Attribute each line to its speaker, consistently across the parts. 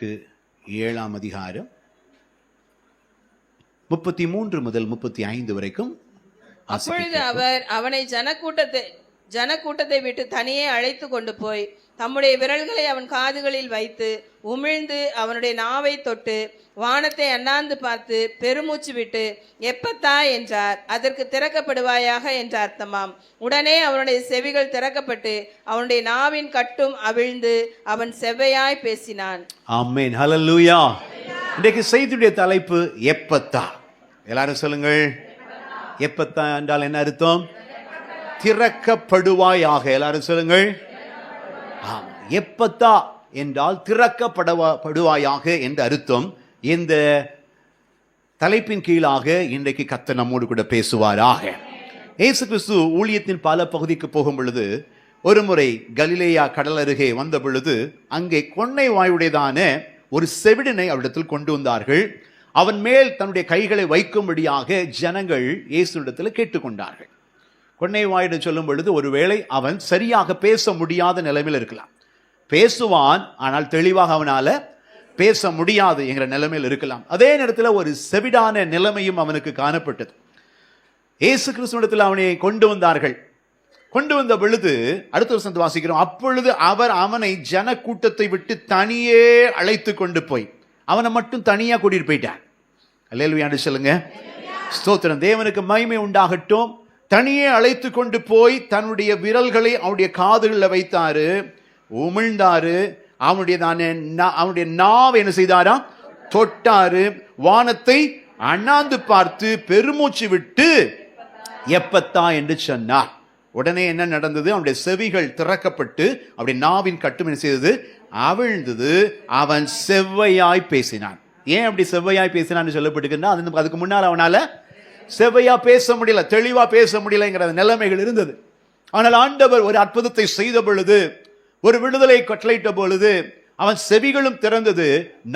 Speaker 1: Mark ஏழாம் அதிகாரம் முப்பத்தி மூன்று முதல் முப்பத்தி ஐந்து வரைக்கும்
Speaker 2: அப்பொழுது அவர் அவனை ஜனக்கூட்டத்தை ஜனக்கூட்டத்தை விட்டு தனியே அழைத்து கொண்டு போய் தம்முடைய விரல்களை அவன் காதுகளில் வைத்து உமிழ்ந்து அவனுடைய நாவை தொட்டு வானத்தை அண்ணாந்து பார்த்து பெருமூச்சு விட்டு எப்பத்தா? என்றார். அதற்கு திறக்கப்படுவாயாக? என்ற அர்த்தமாம். உடனே அவனுடைய செவிகள் திறக்கப்பட்டு அவனுடைய நாவின் கட்டும் அவிழ்ந்து அவன் செவ்வையாய் பேசினான்.
Speaker 1: ஆமென். ஹalleluya. இன்றைக்கு செய்தியுடைய தலைப்பு எப்பத்தா? எல்லாரும் சொல்லுங்கள். எப்பத்தா என்றால் என்ன அர்த்தம்? திறக்கப்படுவாயாக. எல்லாரும் சொல்லுங்கள். எப்பத்தா என்றால் திறக்கப்படவா படுவாயாக என்ற அர்த்தம். இந்த தலைப்பின் கீழாக இன்றைக்கு கத்த நம்மோடு கூட பேசுவாராக. இயேசு கிறிஸ்து ஊழியத்தின் பல பகுதிக்கு போகும் பொழுது ஒரு முறை கலிலேயா கடல் அருகே வந்த பொழுது அங்கே கொன்னை வாயுடையதான ஒரு செவிடனை அவரிடத்தில் கொண்டு வந்தார்கள். அவன் மேல் தன்னுடைய கைகளை வைக்கும்படியாக ஜனங்கள் இயேசுவிடத்தில் கேட்டுக்கொண்டார்கள். கொன்னை வாயிடம் சொல்லும் பொழுது ஒருவேளை அவன் சரியாக பேச முடியாத நிலைமையில் இருக்கலாம். பேசுவான் ஆனால் தெளிவாக அவனால் பேச முடியாது என்கிற நிலைமையில் இருக்கலாம். அதே நேரத்தில் ஒரு செவிடான நிலைமையும் அவனுக்கு காணப்பட்டது. ஏசு கிறிஸ்துவிடத்தில் அவனை கொண்டு வந்தார்கள். கொண்டு வந்த பொழுது அடுத்த வருஷத்து வாசிக்கிறோம். அப்பொழுது அவர் அவனை ஜன கூட்டத்தை விட்டு தனியே அழைத்து கொண்டு போய் அவனை மட்டும் தனியாக கூட்டிட்டு போயிட்டான் அல்லேல்வியாண்டு சொல்லுங்க. ஸ்தோத்திரம். தேவனுக்கு மகிமை உண்டாகட்டும். தனியே அழைத்து கொண்டு போய் தன்னுடைய விரல்களை அவனுடைய காதுகளில் வைத்தாரு உமிழ்ந்தாரு அவனுடைய தானே அவனுடைய நாவை என்ன செய்தாரா? தொட்டாரு. வானத்தை அண்ணாந்து பார்த்து பெருமூச்சு விட்டு எப்பத்தா? என்று சொன்னார். உடனே என்ன நடந்தது? அவனுடைய செவிகள் திறக்கப்பட்டு அவருடைய நாவின் கட்டும் என்ன செய்தது? அவிழ்ந்தது. அவன் செவ்வையாய் பேசினான். ஏன் அப்படி செவ்வையாய் பேசினான்னு சொல்லப்பட்டிருக்குன்னா அது அதுக்கு முன்னால் அவனால் செவ்வையா பேச முடியல தெளிவா பேச முடியலங்கிற நிலைமைகள் இருந்தது. ஆனால் ஆண்டவர் ஒரு அற்புதத்தை செய்த பொழுது ஒரு விடுதலை கட்டளையிட்ட பொழுது அவன் செவிகளும் திறந்தது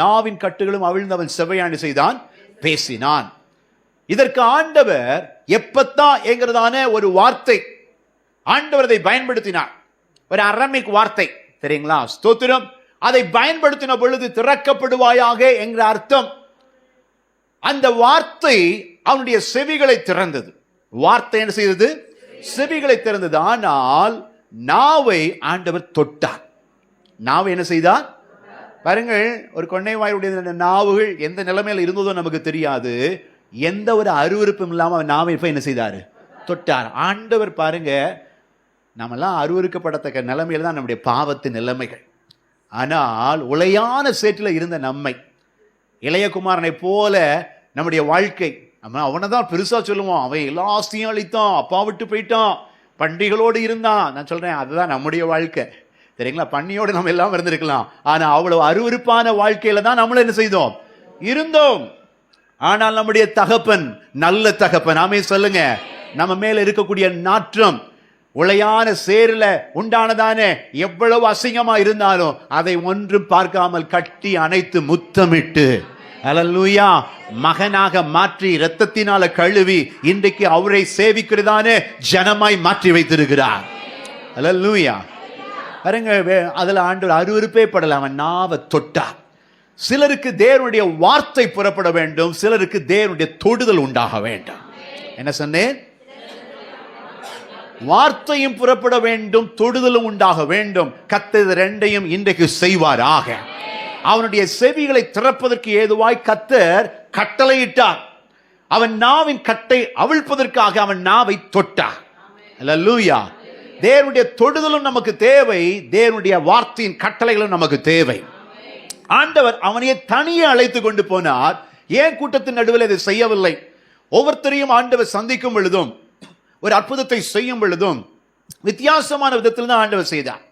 Speaker 1: நாவின் கட்டுகளும் அவிழ்ந்து அவன் செவ்வையாண்டு செய்தான் பேசினான். இதற்கு ஆண்டவர் எப்பத்தான் என்கிறதான ஒரு வார்த்தை ஆண்டவர் அதை பயன்படுத்தினார். ஒரு அரமிக் வார்த்தை தெரியுங்களா? ஸ்தோத்திரம். அதை பயன்படுத்தின பொழுது திறக்கப்படுவாயாக என்கிற அர்த்தம். அந்த வார்த்தை அவனுடைய செவிகளை திறந்தது. வார்த்தை என்ன செய்தது? செவிகளை திறந்தது. ஆனால் நாவை ஆண்டவர் தொட்டார். நாவை என்ன செய்தார்? பாருங்கள் ஒரு கொன்னைவாயுடைய நாவுகள் எந்த நிலைமையில் இருந்ததோ நமக்கு தெரியாது. எந்த ஒரு அருவருப்பும் இல்லாமல் அவன் நாவை இப்போ என்ன செய்தார்? தொட்டார். ஆண்டவர் பாருங்க நம்மெல்லாம் அருவருக்கப்படத்தக்க நிலைமையில் தான் நம்முடைய பாவத்து நிலைமைகள். ஆனால் உளையான சேற்றில் இருந்த நம்மை இளையகுமாரனை போல நம்முடைய வாழ்க்கை நம்ம அவனை தான் பெருசாக சொல்லுவோம். அவன் எல்லா ஆஸ்தியும் அளித்தான் அப்பா விட்டு போயிட்டான். பண்டிகளோடு இருந்தான். நான் சொல்கிறேன் அதுதான் நம்முடைய வாழ்க்கை. சரிங்களா பண்ணியோடு நம்ம எல்லாம் இருந்திருக்கலாம். ஆனால் அவ்வளோ அருவருப்பான வாழ்க்கையில் தான் நம்மளும் என்ன செய்தோம்? இருந்தோம். ஆனால் நம்முடைய தகப்பன் நல்ல தகப்பன். ஆமே சொல்லுங்க. நம்ம மேல இருக்கக்கூடிய நாற்றம் உளையான சேரில் உண்டானதானே? எவ்வளவு அசிங்கமா இருந்தாலும் அதை ஒன்றும் பார்க்காமல் கட்டி அணைத்து முத்தமிட்டு அலல்லூயா மகனாக மாற்றி இரத்தத்தினால கழுவி இன்றைக்கு அவரை சேவிக்கிறதானே ஜனமாய் மாற்றி வைத்திருக்கிறார். அலல்லூயா பாருங்க வே- அதுல ஆண்டவர் அருவருப்பே படல அவன் நாவை தொட்டார். சிலருக்கு தேவனுடைய வார்த்தை புறப்பட வேண்டும். சிலருக்கு தேவனுடைய தொடுதல் உண்டாக வேண்டும். என்ன சொன்னேன்? வார்த்தையும் புறப்பட வேண்டும் தொடுதலும் உண்டாக வேண்டும். கத்தது ரெண்டையும் இன்றைக்கு செய்வாராக. அவனுடைய செவிகளை திறப்பதற்கு ஏதுவாய் கத்தர் கட்டளையிட்டார். அவன் நாவின் கட்டை அவிழ்ப்பதற்காக அவன் நாவை தொட்டார். அல்லேலூயா தேவனுடைய தொடுதலும் நமக்கு தேவை தேவனுடைய வார்த்தையின் கட்டளைகளும் நமக்கு தேவை. ஆண்டவர் அவனையே தனியே அழைத்து கொண்டு போனார். ஏன் கூட்டத்தின் நடுவில் இதை செய்யவில்லை? ஒவ்வொருத்தரையும் ஆண்டவர் சந்திக்கும் பொழுதும் ஒரு அற்புதத்தை செய்யும் பொழுதும் வித்தியாசமான விதத்தில் தான் ஆண்டவர் செய்தார்.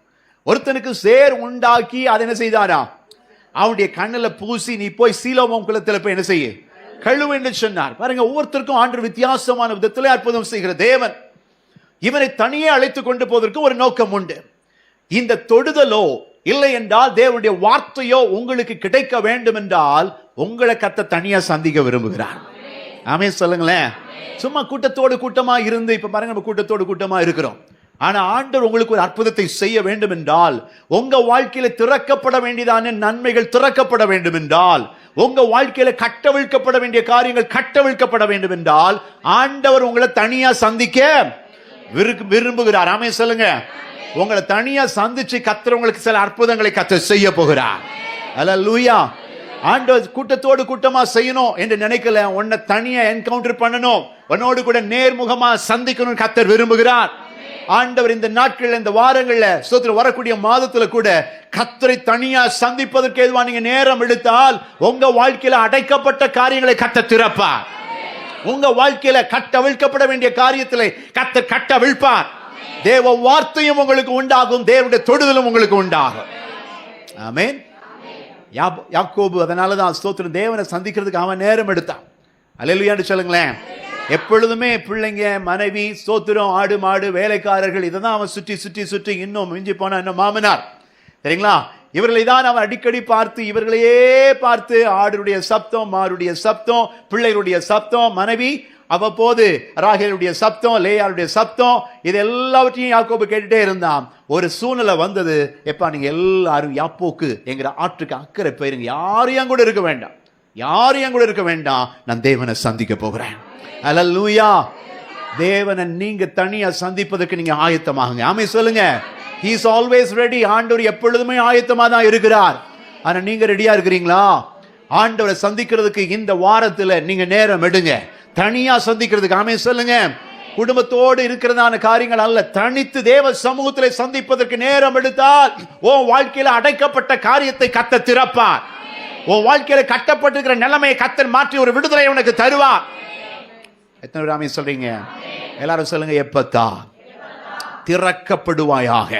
Speaker 1: ஒருத்தனுக்கு சேர் உண்டாக்கி அதை என்ன செய்தாரா? அவனுடைய கண்ணில் பூசி நீ போய் சீலோமம் குளத்தில் போய் என்ன செய்ய? கழுவு என்று சொன்னார். பாருங்க ஒவ்வொருத்தருக்கும் ஆண்டு வித்தியாசமான விதத்தில் அற்புதம் செய்கிற தேவன். இவனை தனியே அழைத்து கொண்டு போவதற்கு ஒரு நோக்கம் உண்டு. இந்த தொடுதலோ இல்லை என்றால் தேவனுடைய வார்த்தையோ உங்களுக்கு கிடைக்க வேண்டும் என்றால் உங்களை கத்த தனியா சந்திக்க விரும்புகிறார். ஆமே சொல்லுங்களேன். சும்மா கூட்டத்தோடு கூட்டமா இருந்து இப்ப பாருங்க நம்ம கூட்டத்தோடு கூட்டமா இருக்கிறோம். ஆனால் ஆண்டவர் உங்களுக்கு ஒரு அற்புதத்தை செய்ய வேண்டும் என்றால் உங்க வாழ்க்கையில திறக்கப்பட வேண்டியதான நன்மைகள் திறக்கப்பட வேண்டும் என்றால் உங்க வாழ்க்கையில கட்டவிழ்க்கப்பட வேண்டிய காரியங்கள் கட்டவிழ்க்கப்பட வேண்டும் என்றால் ஆண்டவர் உங்களை தனியா சந்திக்க விரு- விரும்புகிறார். ஆமே சொல்லுங்க. உங்களை தனியா சந்திச்சு கத்துறவங்களுக்கு சில அற்புதங்களை கத்த செய்ய போகிறார். அல்ல லூயா ஆண்டவர் கூட்டத்தோடு கூட்டமா செய்யணும் என்று நினைக்கல. உன்னை தனியா என்கவுண்டர் பண்ணணும். உன்னோடு கூட நேர்முகமா சந்திக்கணும் கத்தர் விரும்புகிறார். ஆண்டவர் இந்த நாட்கள்ல இந்த வாரங்கள்ல ஸ்தோத்திரம் வரக்கூடிய மாதத்துல கூட கத்தரை தனியா சந்திப்பதற்கு எதுவா நீங்க நேரம் எடுத்தால் உங்க வாழ்க்கையில அடைக்கப்பட்ட காரியங்களை கத்த திறப்பார். உங்க வாழ்க்கையில கட்டவிழ்க்கப்பட வேண்டிய காரியத்திலே கத்த கட்டவிழ்ப்பார் தேவ வார்த்தையும் உங்களுக்கு உண்டாகும் தேவனுடைய தொடுதலும் உங்களுக்கு உண்டாகும். ஆமேன். யாக்கோபு அதனால தான் ஸ்தோத்திரம் தேவனை சந்திக்கிறதுக்கு அவன் நேரம் எடுத்தான். அல்லேலூயான்னு சொல்லுங்களேன். எப்பொழுதுமே பிள்ளைங்க மனைவி சோத்திரம் ஆடு மாடு வேலைக்காரர்கள் இதை தான் அவன் சுற்றி சுற்றி சுற்றி இன்னும் மிஞ்சி போன இன்னும் மாமனார். சரிங்களா? இவர்களை தான் அவன் அடிக்கடி பார்த்து இவர்களையே பார்த்து ஆடுடைய சப்தம் மாருடைய சப்தம் பிள்ளைகளுடைய சப்தம் மனைவி அவ்வப்போது ராகேலுடைய சப்தம் லேயாளுடைய சப்தம் இது எல்லாவற்றையும் யாக்கோபு கேட்டுட்டே இருந்தான். ஒரு சூழ்நிலை வந்தது எப்பா நீங்கள் எல்லாரும் யாப்போக்கு என்கிற ஆற்றுக்கு அக்கறை போயிருங்க. யாரும் கூட இருக்க வேண்டாம். யாரும் என் கூட இருக்க வேண்டாம் நான் தேவனை சந்திக்க போகிறேன். அல்லேலூயா தேவனை நீங்க தனியா சந்திப்பதற்கு நீங்க ஆயத்தமாகுங்க. ஆமே சொல்லுங்க. ஹீஸ் ஆல்வேஸ் ரெடி ஆண்டவர் எப்பொழுதுமே ஆயத்தமாக தான் இருக்கிறார். ஆனால் நீங்க ரெடியா இருக்கிறீங்களா? ஆண்டவரை சந்திக்கிறதுக்கு இந்த வாரத்தில் நீங்க நேரம் எடுங்க. தனியா சந்திக்கிறதுக்கு ஆமே சொல்லுங்க. குடும்பத்தோடு இருக்கிறதான காரியங்கள் அல்ல. தனித்து தேவ சமூகத்தில் சந்திப்பதற்கு நேரம் எடுத்தால் ஓ வாழ்க்கையில் அடைக்கப்பட்ட காரியத்தை கத்த திறப்பார். உன் வாழ்க்கையில கட்டப்பட்டிருக்கிற நிலைமையை கத்தர் மாற்றி ஒரு விடுதலை உனக்கு தருவா எத்தனை பேர் சொல்றீங்க? எல்லாரும் சொல்லுங்க எப்பத்தா? திறக்கப்படுவாயாக.